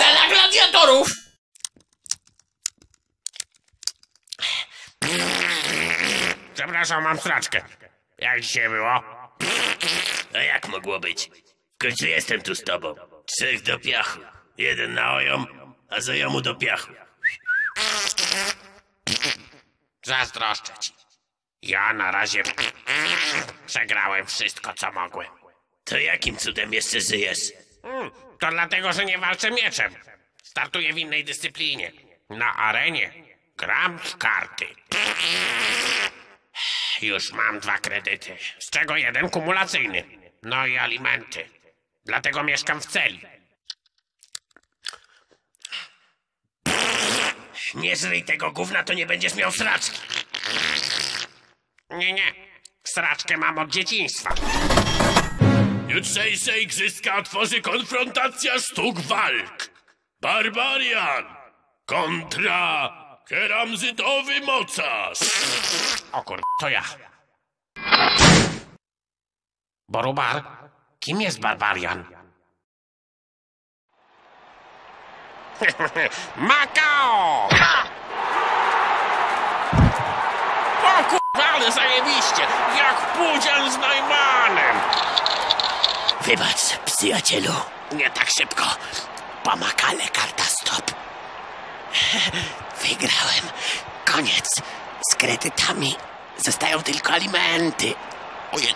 Scena gladiatorów! Przepraszam, mam straczkę. Jak dzisiaj było? A jak mogło być? W końcu jestem tu z tobą. Trzech do piachu. Jeden na ojom, a za jomu do piachu. Zazdroszczę ci. Ja na razie przegrałem wszystko, co mogłem. To jakim cudem jeszcze żyjesz? To dlatego, że nie walczę mieczem. Startuję w innej dyscyplinie. Na arenie gram w karty. Już mam dwa kredyty, z czego jeden kumulacyjny. No i alimenty. Dlatego mieszkam w celi. Nie żryj tego gówna, to nie będziesz miał sraczki. Nie, nie. Sraczkę mam od dzieciństwa. Jutrzejsze igrzyska otworzy konfrontacja sztuk walk. Barbarian kontra keramzytowy mocarz. O kur... to ja. Borubar, kim jest barbarian? Makao! O kurwa, ale zajebiście! Jak Neumannem! Wybacz, przyjacielu. Nie tak szybko. Pomakale karta stop. Wygrałem. Koniec. Z kredytami. Zostają tylko alimenty. Ojej.